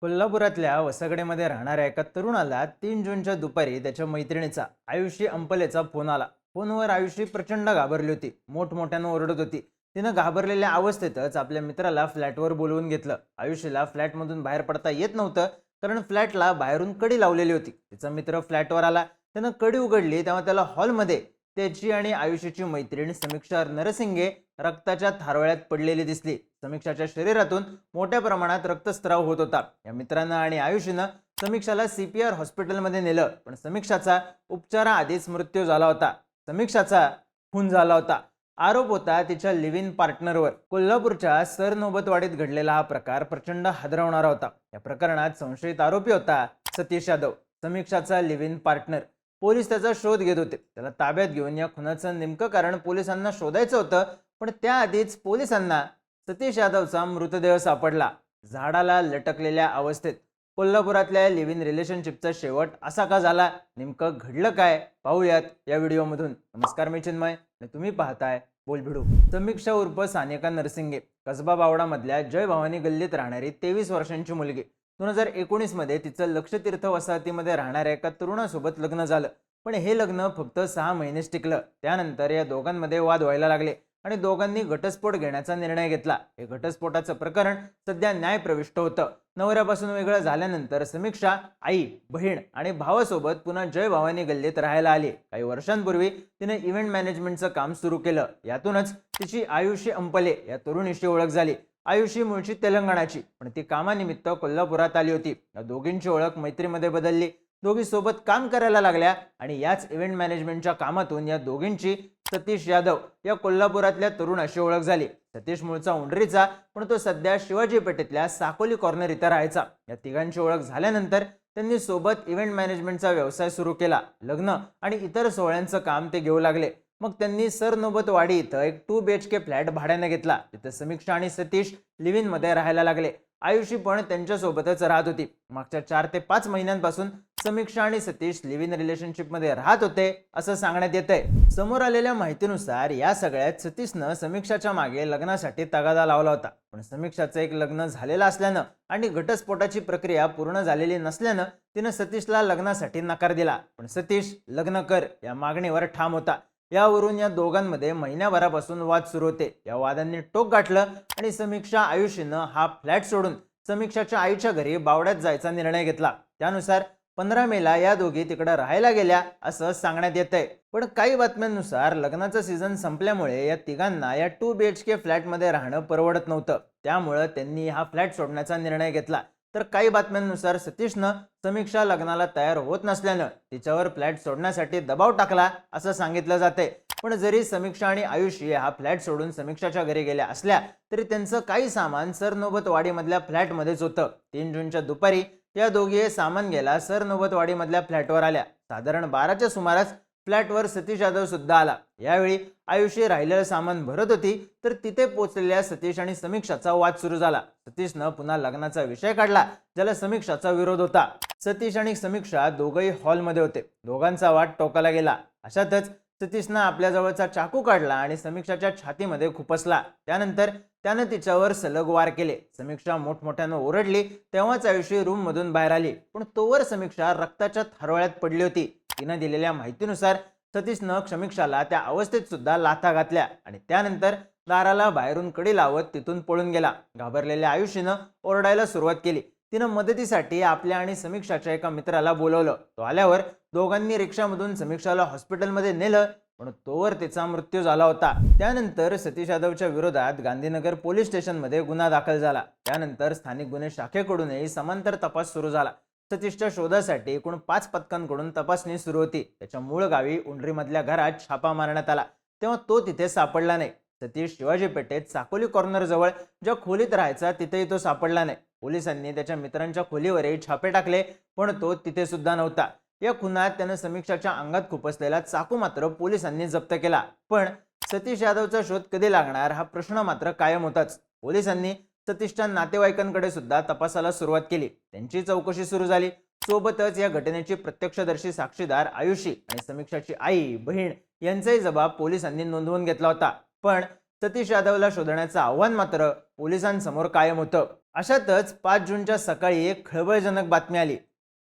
कोल्हापुरातल्या वसगडेमध्ये राहणाऱ्या एका तरुणाला तीन जूनच्या दुपारी त्याच्या मैत्रिणीचा आयुषी अंपलेचा फोन आला. फोनवर आयुषी प्रचंड घाबरली होती. मोठमोठ्यानं ओरडत होती. तिनं घाबरलेल्या अवस्थेतच आपल्या मित्राला फ्लॅटवर बोलवून घेतलं. आयुषीला फ्लॅटमधून बाहेर पडता येत नव्हतं कारण फ्लॅटला बाहेरून कडी लावलेली होती. तिचा मित्र फ्लॅटवर आला. त्यानं कडी उघडली तेव्हा त्याला हॉलमध्ये त्याची आणि आयुष्याची मैत्रीण समीक्षा नरसिंगे रक्ताच्या थारोळ्यात पडलेली दिसली. समीक्षाच्या शरीरातून मोठ्या प्रमाणात रक्तस्त्राव होत होता. या मित्रांना आणि आयुषीनं समीक्षाला सीपीआर हॉस्पिटलमध्ये नेलं पण समीक्षाचा उपचाराआधीच मृत्यू झाला होता. समीक्षाचा खून झाला होता. आरोप होता तिच्या लिव्ह इन पार्टनरवर. कोल्हापूरच्या सरनोबतवाडीत घडलेला हा प्रकार प्रचंड हादरवणारा होता. या प्रकरणात संशयित आरोपी होता सतीश यादव समीक्षाचा लिव्ह इन पार्टनर. पोलीस त्याचा शोध घेत होते. त्याला ताब्यात घेऊन या खुनाचं नेमकं कारण पोलिसांना शोधायचं होतं पण त्याआधीच पोलिसांना सतीश यादवचा मृतदेह सापडला. झाडाला लटकलेल्या अवस्थेत कोल्हापुरातल्या लिव्ह इन रिलेशनशिपचा शेवट असा का झाला? नेमकं घडलं काय? पाहूयात या व्हिडिओमधून. नमस्कार मी चिन्मय आणि तुम्ही पाहताय बोलभिडू. समीक्षा उर्फ सानिका नरसिंगे कसबा बावडामधल्या जय भवानी गल्लीत राहणारी तेवीस वर्षांची मुलगी. दोन हजार एकोणीसमध्ये तिचं लक्षतीर्थ वसाहतीमध्ये राहणाऱ्या एका तरुणासोबत लग्न झालं. पण हे लग्न फक्त सहा महिनेच टिकलं. त्यानंतर या दोघांमध्ये वाद व्हायला लागले आणि दोघांनी घटस्फोट घेण्याचा निर्णय घेतला. हे घटस्फोटाचं प्रकरण सध्या न्यायप्रविष्ट होतं. नवऱ्यापासून वेगळं झाल्यानंतर समीक्षा आई बहीण आणि भावासोबत पुन्हा जय भावानी गल्लीत राहायला आली. काही वर्षांपूर्वी तिने इव्हेंट मॅनेजमेंटचं काम सुरू केलं. यातूनच तिची आयुषी अंपले. या तरुणीशी ओळख झाली. आयुषी मूळची तेलंगणाची. पण ती कामानिमित्त कोल्हापुरात आली होती. या दोघींची ओळख मैत्रीमध्ये बदलली. दोघी सोबत काम करायला लागल्या आणि याच इव्हेंट मॅनेजमेंटच्या कामातून या दोघींची सतीश यादव या कोल्हापुरातल्या तरुणाशी ओळख झाली. सतीश मूळचा उंडरीचा पण तो सध्या शिवाजी पेठेतल्या साकोली कॉर्नर इथं राहायचा. या तिघांची ओळख झाल्यानंतर त्यांनी सोबत इव्हेंट मॅनेजमेंटचा व्यवसाय सुरू केला. लग्न आणि इतर सोहळ्यांचं काम ते घेऊ लागले. मग त्यांनी सरनोबत वाडी इथं एक two B H K flat भाड्याने घेतला. तिथं समीक्षा आणि सतीश लिव्हमध्ये राहायला लागले. आयुषी पण त्यांच्यासोबतच राहत होती. मागच्या चार ते पाच महिन्यांपासून समीक्षा आणि सतीश लिव्हिन रिलेशनशिपमध्ये राहत होते असं सांगण्यात येत आहे समोर आलेल्या माहितीनुसार या सगळ्यात सतीशनं समीक्षाच्या मागे लग्नासाठी तगादा लावला होता. पण समीक्षाचं एक लग्न झालेलं असल्यानं आणि घटस्फोटाची प्रक्रिया पूर्ण झालेली नसल्यानं तिनं सतीशला लग्नासाठी नकार दिला. पण सतीश लग्न कर या मागणीवर ठाम होता. यावरून या दोघांमध्ये महिन्याभरापासून वाद सुरू होते. या वादांनी टोक गाठलं आणि समीक्षा आयुषीनं हा फ्लॅट सोडून समीक्षाच्या आईच्या घरी बावड्यात जायचा निर्णय घेतला. त्यानुसार पंधरा मेला या दोघी तिकडे राहायला गेल्या असं सांगण्यात येत आहे पण काही बातम्यांनुसार लग्नाचं सीझन संपल्यामुळे या तिघांना या टू बी एच के फ्लॅटमध्ये राहणं परवडत नव्हतं. त्यामुळं त्यांनी हा फ्लॅट सोडण्याचा निर्णय घेतला. तर काही बातम्यांनुसार सतीशनं समीक्षा लग्नाला तयार होत नसल्यानं तिच्यावर फ्लॅट सोडण्यासाठी दबाव टाकला असं सांगितलं जाते पण जरी समीक्षा आणि आयुषी हा फ्लॅट सोडून समीक्षाच्या घरी गेल्या असल्या तरी त्यांचं काही सामान सरनोबतवाडीमधल्या फ्लॅटमध्येच होतं. तीन जूनच्या दुपारी या दोघी हे सामान गेला सरनोबतवाडीमधल्या फ्लॅटवर आल्या. साधारण बाराच्या सुमारास फ्लॅटवर सतीश यादव सुद्धा आला. यावेळी आयुषी राहिलेलं सामान भरत होती तर तिथे पोचलेल्या सतीश आणि समीक्षाचा वाद सुरू झाला. सतीशनं पुन्हा लग्नाचा विषय काढला ज्याला समीक्षाचा विरोध होता. सतीश आणि समीक्षा दोघंही हॉलमध्ये होते. दोघांचा वाद टोकाला गेला. अशातच सतीशनं आपल्या जवळचा चाकू काढला आणि समीक्षाच्या छातीमध्ये खुपसला. त्यानंतर त्यानं तिच्यावर सलग वार केले. समीक्षा मोठमोठ्यानं ओरडली. तेव्हाच आयुषी रूममधून बाहेर आली. पण तोवर समीक्षा रक्ताच्या थारोळ्यात पडली होती. तिनं दिलेल्या माहितीनुसार सतीशनं समीक्षाला त्या अवस्थेत सुद्धा लाथा घातल्या आणि त्यानंतर दाराला बाहेरून कडी लावत तिथून पळून गेला. घाबरलेल्या आयुषीनं ओरडायला सुरुवात केली. तिनं मदतीसाठी आपल्या आणि समीक्षाच्या एका मित्राला बोलवलं. तो आल्यावर दोघांनी रिक्षामधून समीक्षाला हॉस्पिटलमध्ये नेलं पण तोवर तिचा मृत्यू झाला होता. त्यानंतर सतीश यादवच्या विरोधात गांधीनगर पोलीस स्टेशनमध्ये गुन्हा दाखल झाला. त्यानंतर स्थानिक गुन्हे शाखेकडूनही समांतर तपास सुरू झाला. सतीशच्या शोधासाठी एकूण पाच पथकांकडून तपासणी सुरू होती. त्याच्या मूळ गावी उंडरीमधल्या घरात छापा मारण्यात आला. तेव्हा तो तिथे सापडला नाही. सतीश शिवाजी पेठेत साकोली कॉर्नर जवळ ज्या खोलीत राहायचा तिथेही तो सापडला नाही. पोलिसांनी त्याच्या मित्रांच्या खोलीवरही छापे टाकले पण तो तिथे सुद्धा नव्हता. या खुनात त्यानं समीक्षाच्या अंगात खुपसलेला चाकू मात्र पोलिसांनी जप्त केला. पण सतीश यादवचा शोध कधी लागणार हा प्रश्न मात्र कायम होताच. पोलिसांनी सतीशच्या नातेवाईकांकडे सुद्धा तपासाला सुरुवात केली. त्यांची चौकशी सुरू झाली. सोबतच या घटनेची प्रत्यक्षदर्शी साक्षीदार आयुषी आणि समीक्षाची आई बहीण यांचाही जबाब पोलिसांनी नोंदवून घेतला होता. पण सतीश यादवला शोधण्याचं आव्हान मात्र पोलिसांसमोर कायम होतं. अशातच पाच जूनच्या सकाळी एक खळबळजनक बातमी आली.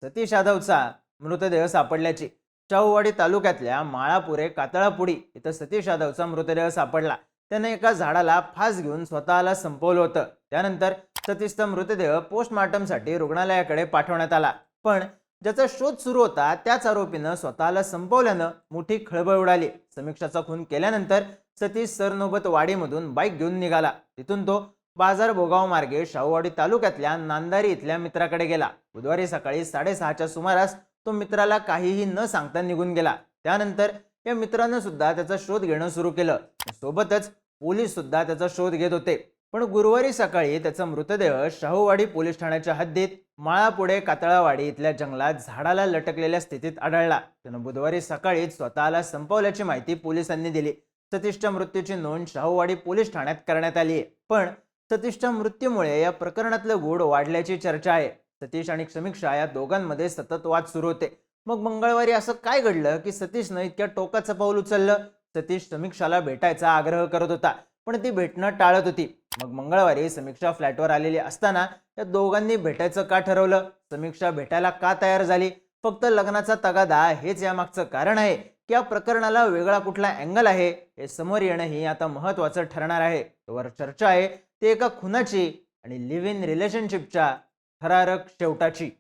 सतीश यादवचा मृतदेह सापडल्याची. शाहूवाडी तालुक्यातल्या माळापुरे कातळापुडी इथं सतीश यादवचा मृतदेह सापडला. त्याने एका झाडाला फास घेऊन स्वतःला संपवलं होतं. त्यानंतर सतीशचा मृतदेह पोस्टमार्टमसाठी रुग्णालयाकडे पाठवण्यात आला. पण ज्याचा शोध सुरू होता त्याच आरोपीनं स्वतःला संपवल्यानं मोठी खळबळ उडाली. समीक्षाचा खून केल्यानंतर सतीश सरनोबत वाडीमधून बाईक घेऊन निघाला. तिथून तो बाजार भोगाव मार्गे शाहूवाडी तालुक्यातल्या नांदारी इथल्या मित्राकडे गेला. बुधवारी सकाळी साडेसहाच्या सुमारास तो मित्राला काहीही न सांगता निघून गेला. त्यानंतर या मित्रानं सुद्धा त्याचा शोध घेणं सुरू केलं. सोबतच पोलीस सुद्धा त्याचा शोध घेत होते. पण गुरुवारी सकाळी त्याचा मृतदेह शाहूवाडी पोलीस ठाण्याच्या हद्दीत माळापुढे कातळावाडी इथल्या जंगलात झाडाला लटकलेल्या स्थितीत आढळला. त्यानं बुधवारी सकाळीच स्वतःला संपवल्याची माहिती पोलिसांनी दिली. सतीशच्या मृत्यूची नोंद शाहूवाडी पोलीस ठाण्यात करण्यात आली पण सतीशच्या मृत्यूमुळे या प्रकरणातलं गूढ वाढल्याची चर्चा आहे. सतीश आणि समीक्षा या दोघांमध्ये सतत वाद सुरू होते. मग मंगळवारी असं काय घडलं की सतीशनं इतक्या टोकाचं पाऊल उचललं? सतीश समीक्षाला भेटायचा आग्रह करत होता पण ती भेटणं टाळत होती. मग मंगळवारी समीक्षा फ्लॅटवर आलेली असताना या दोघांनी भेटायचं का ठरवलं? समीक्षा भेटायला का तयार झाली? फक्त लग्नाचा तगादा हेच यामागचं कारण आहे की या प्रकरणाला वेगळा कुठला अँगल आहे? हे समोर येणं ही आता महत्वाचं ठरणार आहे. त्यावर चर्चा आहे ती एका खुनाची आणि लिव्ह इन रिलेशनशिपच्या थरारक शेवटाची.